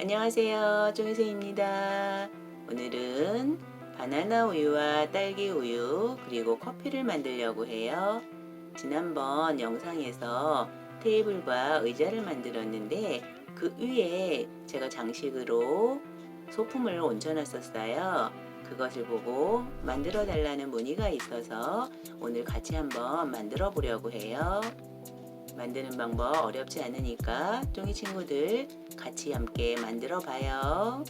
안녕하세요. 종이세입니다. 오늘은 바나나 우유와 딸기 우유 그리고 커피를 만들려고 해요. 지난번 영상에서 테이블과 의자를 만들었는데 그 위에 제가 장식으로 소품을 얹어놨었어요. 그것을 보고 만들어 달라는 문의가 있어서 오늘 같이 한번 만들어 보려고 해요. 만드는 방법 어렵지 않으니까 쫑이 친구들 같이 함께 만들어 봐요.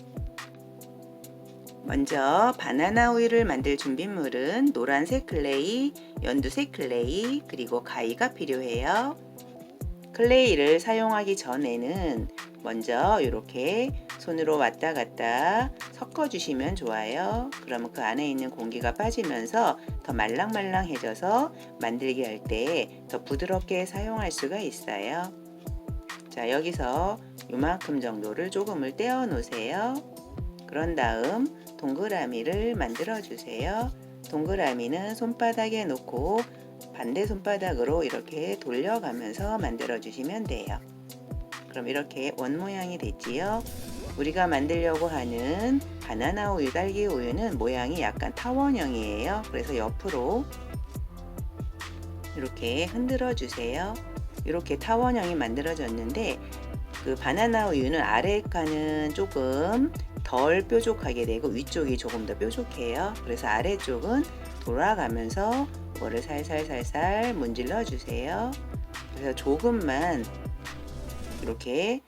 먼저 바나나 우유를 만들 준비물은 노란색 클레이, 연두색 클레이, 그리고 가위가 필요해요. 클레이를 사용하기 전에는 먼저 이렇게 손으로 왔다 갔다 섞어 주시면 좋아요. 그러면 그 안에 있는 공기가 빠지면서 더 말랑말랑해져서 만들기 할 때 더 부드럽게 사용할 수가 있어요. 자, 여기서 이만큼 정도를 조금을 떼어 놓으세요. 그런 다음 동그라미를 만들어 주세요. 동그라미는 손바닥에 놓고 반대 손바닥으로 이렇게 돌려가면서 만들어 주시면 돼요. 그럼 이렇게 원 모양이 됐지요. 우리가 만들려고 하는 바나나 우유, 딸기 우유는 모양이 약간 타원형이에요. 그래서 옆으로 이렇게 흔들어 주세요. 이렇게 타원형이 만들어졌는데 그 바나나 우유는 아래 칸은 조금 덜 뾰족하게 되고 위쪽이 조금 더 뾰족해요. 그래서 아래쪽은 돌아가면서 이거를 살살살살 문질러 주세요. 그래서 조금만 이렇게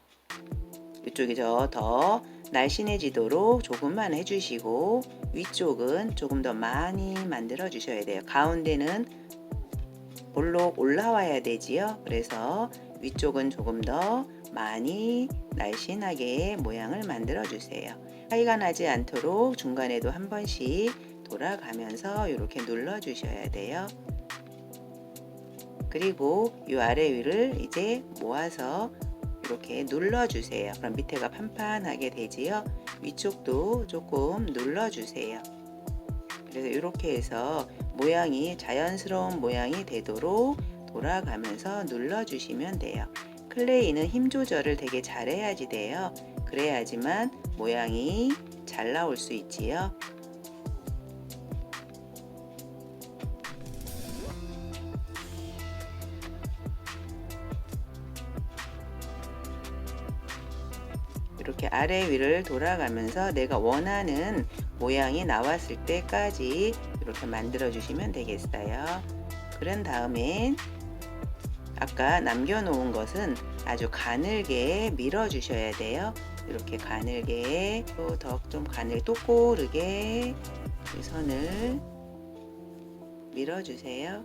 이쪽이 더 날씬해지도록 조금만 해주시고 위쪽은 조금 더 많이 만들어 주셔야 돼요. 가운데는 볼록 올라와야 되지요. 그래서 위쪽은 조금 더 많이 날씬하게 모양을 만들어 주세요. 차이가 나지 않도록 중간에도 한 번씩 돌아가면서 이렇게 눌러 주셔야 돼요. 그리고 이 아래 위를 이제 모아서 이렇게 눌러 주세요. 그럼 밑에가 판판하게 되지요. 위쪽도 조금 눌러 주세요. 그래서 이렇게 해서 모양이 자연스러운 모양이 되도록 돌아가면서 눌러 주시면 돼요. 클레이는 힘 조절을 되게 잘해야지 돼요. 그래야지만 모양이 잘 나올 수 있지요. 이렇게 아래 위를 돌아가면서 내가 원하는 모양이 나왔을 때까지 이렇게 만들어 주시면 되겠어요. 그런 다음엔 아까 남겨놓은 것은 아주 가늘게 밀어 주셔야 돼요. 이렇게 가늘게 또 더 좀 가늘 또 고르게 이 선을 밀어 주세요.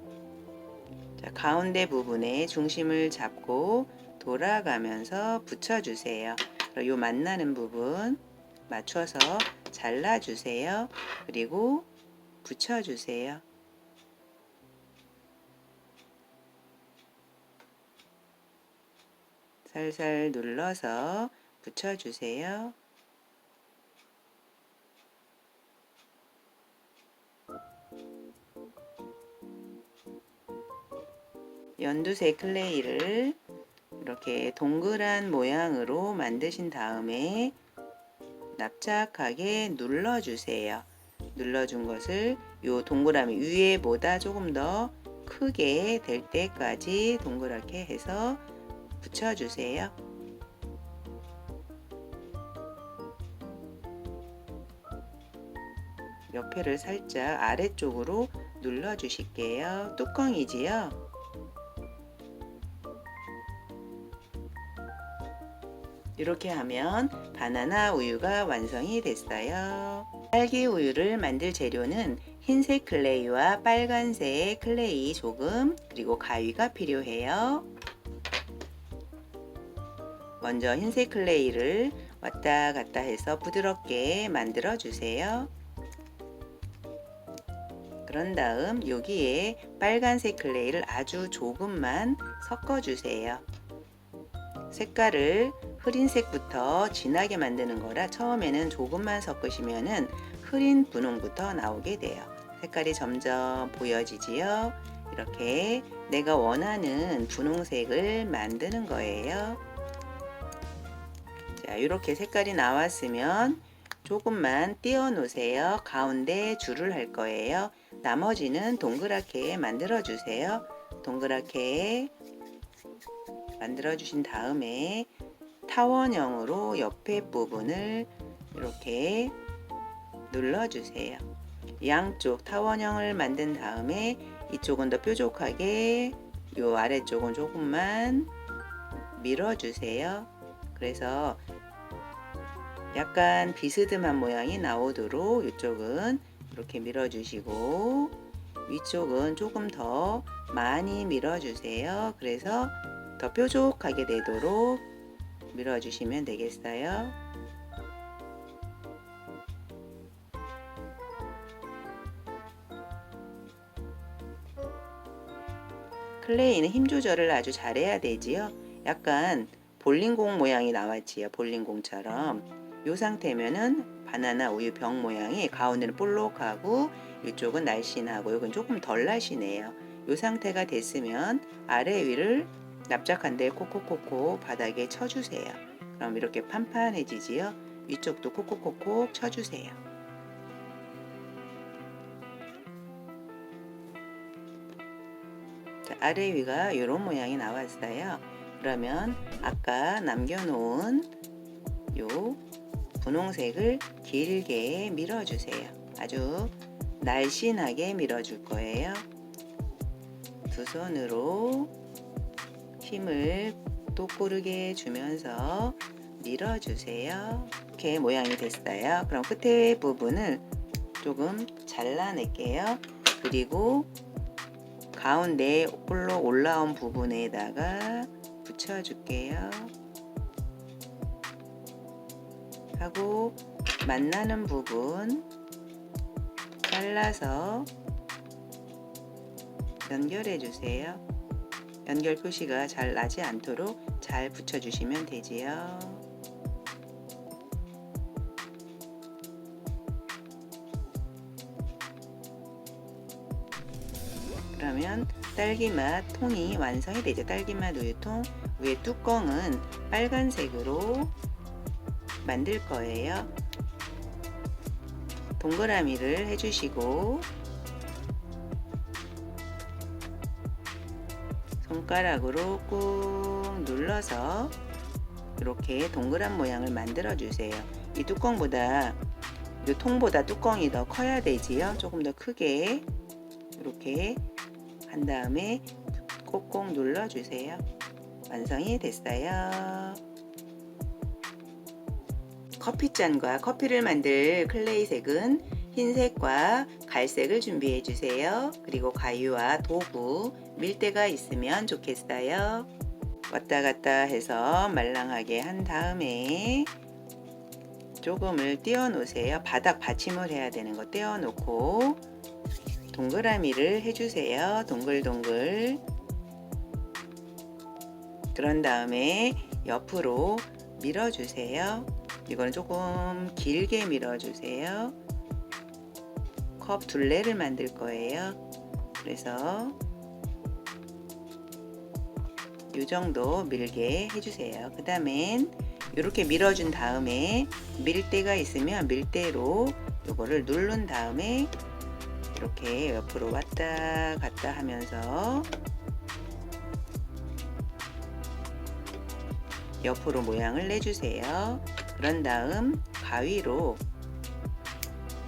자, 가운데 부분에 중심을 잡고 돌아가면서 붙여 주세요. 이 만나는 부분 맞춰서 잘라 주세요. 그리고 붙여 주세요. 살살 눌러서 붙여주세요. 연두색 클레이를 이렇게 동그란 모양으로 만드신 다음에 납작하게 눌러주세요. 눌러준 것을 이 동그라미 위에보다 조금 더 크게 될 때까지 동그랗게 해서 붙여주세요. 옆에를 살짝 아래쪽으로 눌러 주실게요. 뚜껑이지요. 이렇게 하면 바나나 우유가 완성이 됐어요. 딸기 우유를 만들 재료는 흰색 클레이와 빨간색 클레이 조금 그리고 가위가 필요해요. 먼저 흰색 클레이를 왔다 갔다 해서 부드럽게 만들어 주세요. 그런 다음 여기에 빨간색 클레이를 아주 조금만 섞어 주세요. 색깔을 흐린색부터 진하게 만드는 거라 처음에는 조금만 섞으시면은 흐린 분홍부터 나오게 돼요. 색깔이 점점 보여지지요. 이렇게 내가 원하는 분홍색을 만드는 거예요. 자, 이렇게 색깔이 나왔으면 조금만 띄워 놓으세요. 가운데 줄을 할 거예요. 나머지는 동그랗게 만들어 주세요. 동그랗게 만들어 주신 다음에 타원형으로 옆에 부분을 이렇게 눌러 주세요. 양쪽 타원형을 만든 다음에 이쪽은 더 뾰족하게 요 아래쪽은 조금만 밀어 주세요. 그래서 약간 비스듬한 모양이 나오도록 이쪽은 이렇게 밀어 주시고 위쪽은 조금 더 많이 밀어 주세요. 그래서 더 뾰족하게 되도록 밀어 주시면 되겠어요. 클레이는 힘 조절을 아주 잘해야 되지요. 약간 볼링공 모양이 나왔지요. 볼링공처럼. 이 상태면은 바나나 우유 병 모양이 가운데는 볼록하고 이쪽은 날씬하고 이건 조금 덜 날씬해요. 이 상태가 됐으면 아래 위를 납작한데 콕콕콕콕 바닥에 쳐주세요. 그럼 이렇게 판판해지지요. 위쪽도 콕콕콕콕 쳐주세요. 자, 아래 위가 이런 모양이 나왔어요. 그러면 아까 남겨놓은 요 분홍색을 길게 밀어주세요. 아주 날씬하게 밀어줄 거예요. 두 손으로 힘을 똑고르게 주면서 밀어주세요. 이렇게 모양이 됐어요. 그럼 끝에 부분을 조금 잘라낼게요. 그리고 가운데 홀로 올라온 부분에다가 붙여줄게요. 하고 만나는 부분 잘라서 연결해 주세요. 연결 표시가 잘 나지 않도록 잘 붙여주시면 되지요. 그러면 딸기맛 통이 완성이 되죠. 딸기맛 우유통 위에 뚜껑은 빨간색으로 만들 거예요. 동그라미를 해주시고 손가락으로 꾹 눌러서 이렇게 동그란 모양을 만들어 주세요. 이 뚜껑보다 이 통보다 뚜껑이 더 커야 되지요. 조금 더 크게 이렇게 한 다음에 콕콕 눌러 주세요. 완성이 됐어요. 커피잔과 커피를 만들 클레이 색은 흰색과 갈색을 준비해 주세요. 그리고 가위와 도구, 밀대가 있으면 좋겠어요. 왔다 갔다 해서 말랑하게 한 다음에 조금을 띄워 놓으세요. 바닥 받침을 해야 되는 거 띄워 놓고 동그라미를 해주세요. 동글동글. 그런 다음에 옆으로 밀어주세요. 이거는 조금 길게 밀어주세요. 컵 둘레를 만들 거예요. 그래서 이 정도 밀게 해주세요. 그 다음엔 이렇게 밀어준 다음에 밀대가 있으면 밀대로 이거를 누른 다음에 이렇게 옆으로 왔다 갔다 하면서 옆으로 모양을 내주세요. 그런 다음 가위로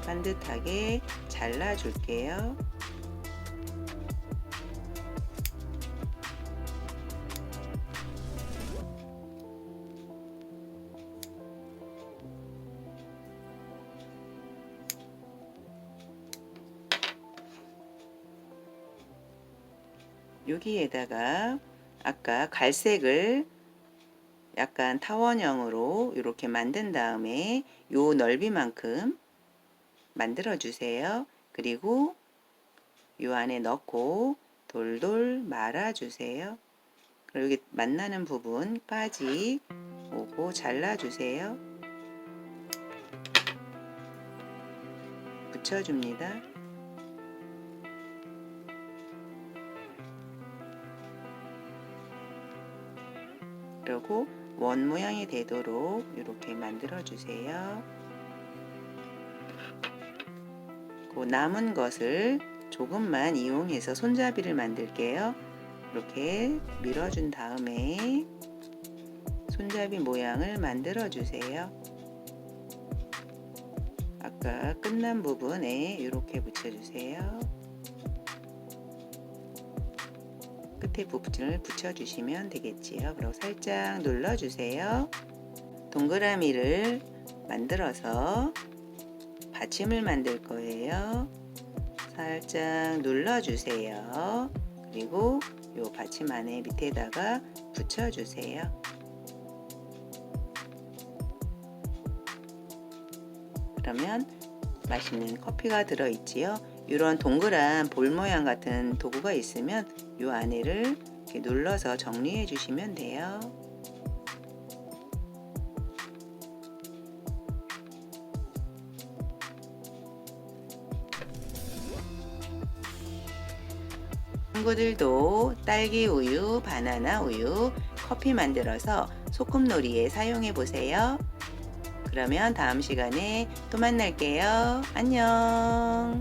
반듯하게 잘라줄게요. 여기에다가 아까 갈색을 약간 타원형으로 이렇게 만든 다음에 요 넓이만큼 만들어 주세요. 그리고 요 안에 넣고 돌돌 말아 주세요. 그리고 여기 만나는 부분까지 오고 잘라 주세요. 붙여 줍니다. 그리고 원 모양이 되도록 이렇게 만들어 주세요. 남은 것을 조금만 이용해서 손잡이를 만들게요. 이렇게 밀어준 다음에 손잡이 모양을 만들어 주세요. 아까 끝난 부분에 이렇게 붙여주세요. 끝에 부분을 붙여주시면 되겠지요. 그리고 살짝 눌러주세요. 동그라미를 만들어서 받침을 만들 거예요. 살짝 눌러주세요. 그리고 이 받침 안에 밑에다가 붙여주세요. 그러면 맛있는 커피가 들어있지요. 이런 동그란 볼 모양 같은 도구가 있으면 이 안에를 이렇게 눌러서 정리해 주시면 돼요. 친구들도 딸기 우유, 바나나 우유, 커피 만들어서 소꿉놀이에 사용해 보세요. 그러면 다음 시간에 또 만날게요. 안녕.